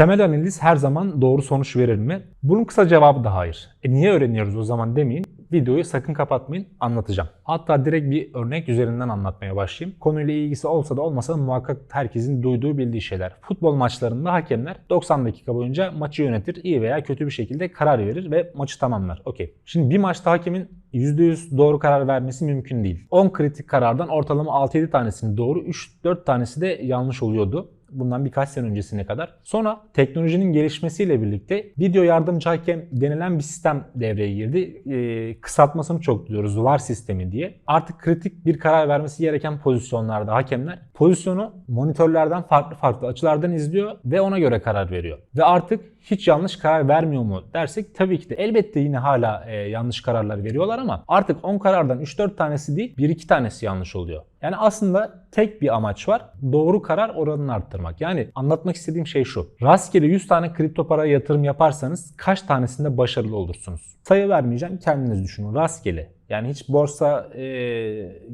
Temel analiz her zaman doğru sonuç verir mi? Bunun kısa cevabı da hayır. E niye öğreniyoruz o zaman demeyin. Videoyu sakın kapatmayın anlatacağım. Hatta direkt bir örnek üzerinden anlatmaya başlayayım. Konuyla ilgisi olsa da olmasa da muhakkak herkesin duyduğu bildiği şeyler. Futbol maçlarında hakemler 90 dakika boyunca maçı yönetir, iyi veya kötü bir şekilde karar verir ve maçı tamamlar. Okey. Şimdi bir maçta hakemin %100 doğru karar vermesi mümkün değil. 10 kritik karardan ortalama 6-7 tanesinin doğru, 3-4 tanesi de yanlış oluyordu. Bundan birkaç sene öncesine kadar. Sonra teknolojinin gelişmesiyle birlikte video yardımcı hakem denilen bir sistem devreye girdi. Ee, kısaltmasını çok diyoruz VAR sistemi diye. Artık kritik bir karar vermesi gereken pozisyonlarda hakemler pozisyonu monitörlerden farklı farklı açılardan izliyor ve ona göre karar veriyor. Ve artık hiç yanlış karar vermiyor mu dersek tabii ki de elbette yine hala e, yanlış kararlar veriyorlar ama artık 10 karardan 3-4 tanesi değil 1-2 tanesi yanlış oluyor. Yani aslında tek bir amaç var. Doğru karar oranını arttırmak. Yani anlatmak istediğim şey şu. Rastgele 100 tane kripto para yatırım yaparsanız kaç tanesinde başarılı olursunuz? Sayı vermeyeceğim kendiniz düşünün. Rastgele. Yani hiç borsa e,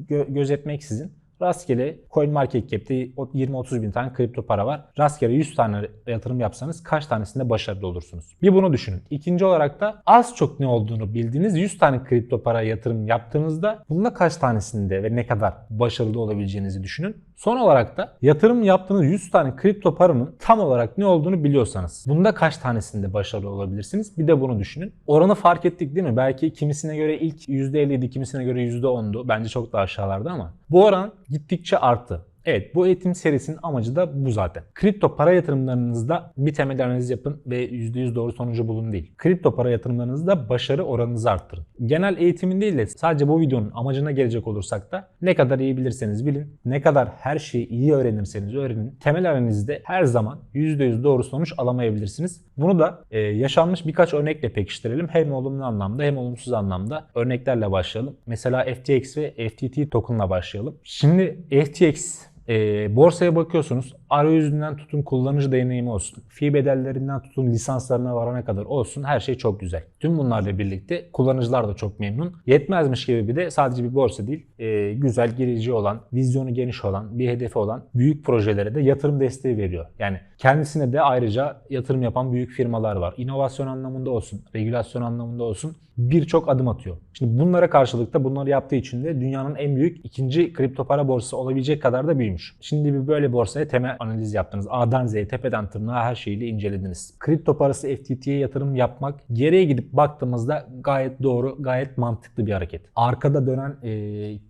gö- gözetmeksizin Rastgele CoinMarketCap'te 20-30 bin tane kripto para var. Rastgele 100 tane yatırım yapsanız kaç tanesinde başarılı olursunuz? Bir bunu düşünün. İkinci olarak da az çok ne olduğunu bildiğiniz 100 tane kripto para yatırım yaptığınızda bunda kaç tanesinde ve ne kadar başarılı olabileceğinizi düşünün. Son olarak da yatırım yaptığınız 100 tane kripto paranın tam olarak ne olduğunu biliyorsanız bunda kaç tanesinde başarılı olabilirsiniz? Bir de bunu düşünün. Oranı fark ettik değil mi? Belki kimisine göre ilk %50'ydi, kimisine göre %10'du. Bence çok daha aşağılarda ama bu oran gittikçe arttı. Evet bu eğitim serisinin amacı da bu zaten. Kripto para yatırımlarınızda bir temel analiz yapın ve %100 doğru sonucu bulun değil. Kripto para yatırımlarınızda başarı oranınızı arttırın. Genel eğitimin değil de sadece bu videonun amacına gelecek olursak da ne kadar iyi bilirseniz bilin, ne kadar her şeyi iyi öğrenirseniz öğrenin. Temel analizde her zaman %100 doğru sonuç alamayabilirsiniz. Bunu da e, yaşanmış birkaç örnekle pekiştirelim. Hem olumlu anlamda hem olumsuz anlamda örneklerle başlayalım. Mesela FTX ve FTT token'la başlayalım. Şimdi FTX e, borsaya bakıyorsunuz. Arayüzünden tutun kullanıcı deneyimi olsun. Fee bedellerinden tutun lisanslarına varana kadar olsun. Her şey çok güzel. Tüm bunlarla birlikte kullanıcılar da çok memnun. Yetmezmiş gibi bir de sadece bir borsa değil. e, güzel girici olan, vizyonu geniş olan, bir hedefi olan büyük projelere de yatırım desteği veriyor. Yani kendisine de ayrıca yatırım yapan büyük firmalar var. İnovasyon anlamında olsun, regülasyon anlamında olsun birçok adım atıyor. Şimdi bunlara karşılık da bunları yaptığı için de dünyanın en büyük ikinci kripto para borsası olabilecek kadar da büyümüş. Şimdi bir böyle borsaya temel analiz yaptınız. A'dan Z'ye tepeden tırnağa her şeyiyle incelediniz. Kripto parası FTT'ye yatırım yapmak geriye gidip baktığımızda gayet doğru, gayet mantıklı bir hareket. Arkada dönen e,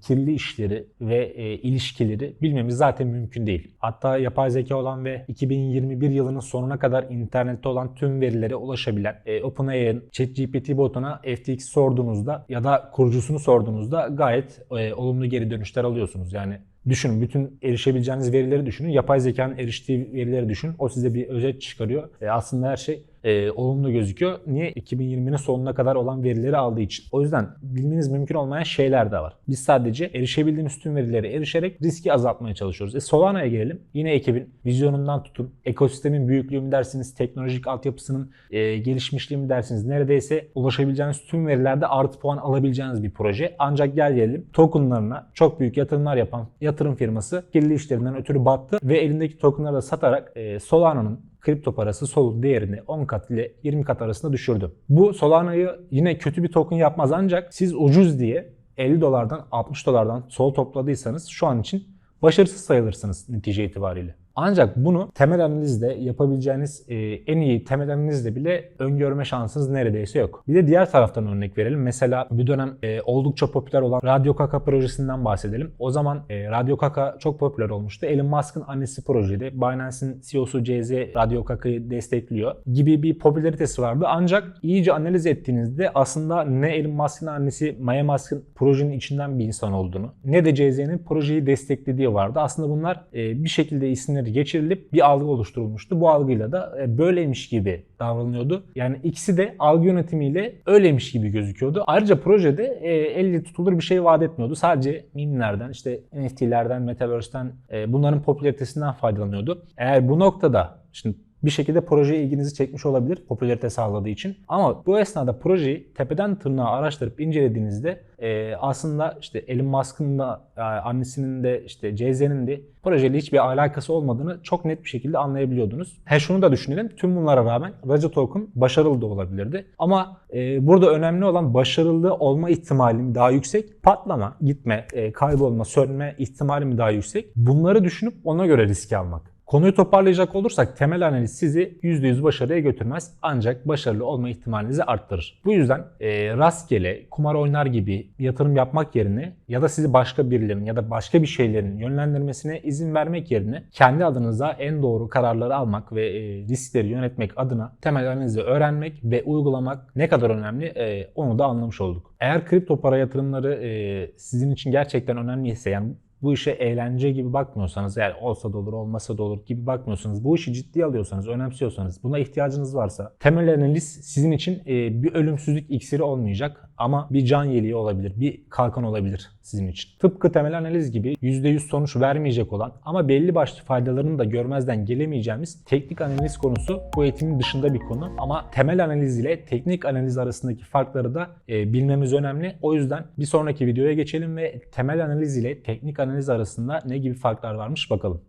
kirli işleri ve e, ilişkileri bilmemiz zaten mümkün değil. Hatta yapay zeka olan ve 2021 yılının sonuna kadar internette olan tüm verilere ulaşabilen e, OpenAI'ın ChatGPT botuna FTX sorduğunuzda ya da kurucusunu sorduğunuzda gayet e, olumlu geri dönüşler alıyorsunuz. Yani Düşünün bütün erişebileceğiniz verileri düşünün. Yapay zekanın eriştiği verileri düşünün. O size bir özet çıkarıyor. E, aslında her şey e, olumlu gözüküyor. Niye? 2020'nin sonuna kadar olan verileri aldığı için. O yüzden bilmeniz mümkün olmayan şeyler de var. Biz sadece erişebildiğimiz tüm verilere erişerek riski azaltmaya çalışıyoruz. E, Solana'ya gelelim. Yine ekibin vizyonundan tutun, ekosistemin büyüklüğü mü dersiniz, teknolojik altyapısının e, gelişmişliği mi dersiniz, neredeyse ulaşabileceğiniz tüm verilerde artı puan alabileceğiniz bir proje. Ancak gel gelelim tokenlarına çok büyük yatırımlar yapan yatırım firması kirli işlerinden ötürü battı ve elindeki tokenları da satarak e, Solana'nın kripto parası Sol'un değerini 10 kat ile 20 kat arasında düşürdü. Bu Solana'yı yine kötü bir token yapmaz ancak siz ucuz diye 50 dolardan 60 dolardan Sol topladıysanız şu an için başarısız sayılırsınız netice itibariyle. Ancak bunu temel analizde yapabileceğiniz e, en iyi temel analizde bile öngörme şansınız neredeyse yok. Bir de diğer taraftan örnek verelim. Mesela bir dönem e, oldukça popüler olan Radio Kaka projesinden bahsedelim. O zaman e, Radio Kaka çok popüler olmuştu. Elon Musk'ın annesi projeydi. Binance'in CEO'su CZ Radio Kaka'yı destekliyor gibi bir popülaritesi vardı. Ancak iyice analiz ettiğinizde aslında ne Elon Musk'ın annesi Maya Musk'ın projenin içinden bir insan olduğunu ne de CZ'nin projeyi desteklediği vardı. Aslında bunlar e, bir şekilde isimleri geçirilip bir algı oluşturulmuştu. Bu algıyla da e, böyleymiş gibi davranılıyordu. Yani ikisi de algı yönetimiyle öyleymiş gibi gözüküyordu. Ayrıca projede e, elle tutulur bir şey vaat etmiyordu. Sadece mimlerden, işte NFT'lerden, Metaverse'ten e, bunların popülaritesinden faydalanıyordu. Eğer bu noktada şimdi bir şekilde projeye ilginizi çekmiş olabilir popülarite sağladığı için. Ama bu esnada projeyi tepeden tırnağa araştırıp incelediğinizde e, aslında işte Elon Musk'ın da e, annesinin de işte Jay-Z'nin de projeyle hiçbir alakası olmadığını çok net bir şekilde anlayabiliyordunuz. He şunu da düşünelim. Tüm bunlara rağmen Raja Token başarılı da olabilirdi. Ama e, burada önemli olan başarılı olma ihtimali mi daha yüksek? Patlama, gitme, e, kaybolma, sönme ihtimali mi daha yüksek? Bunları düşünüp ona göre riski almak. Konuyu toparlayacak olursak temel analiz sizi %100 başarıya götürmez ancak başarılı olma ihtimalinizi arttırır. Bu yüzden e, rastgele kumar oynar gibi yatırım yapmak yerine ya da sizi başka birilerinin ya da başka bir şeylerin yönlendirmesine izin vermek yerine kendi adınıza en doğru kararları almak ve e, riskleri yönetmek adına temel analizi öğrenmek ve uygulamak ne kadar önemli e, onu da anlamış olduk. Eğer kripto para yatırımları e, sizin için gerçekten önemliyse yani bu işe eğlence gibi bakmıyorsanız yani olsa da olur olmasa da olur gibi bakmıyorsanız bu işi ciddiye alıyorsanız önemsiyorsanız buna ihtiyacınız varsa temel analiz sizin için e, bir ölümsüzlük iksiri olmayacak ama bir can yeleği olabilir bir kalkan olabilir sizin için. Tıpkı temel analiz gibi %100 sonuç vermeyecek olan ama belli başlı faydalarını da görmezden gelemeyeceğimiz teknik analiz konusu bu eğitimin dışında bir konu ama temel analiz ile teknik analiz arasındaki farkları da e, bilmemiz önemli. O yüzden bir sonraki videoya geçelim ve temel analiz ile teknik analiz arasında ne gibi farklar varmış bakalım.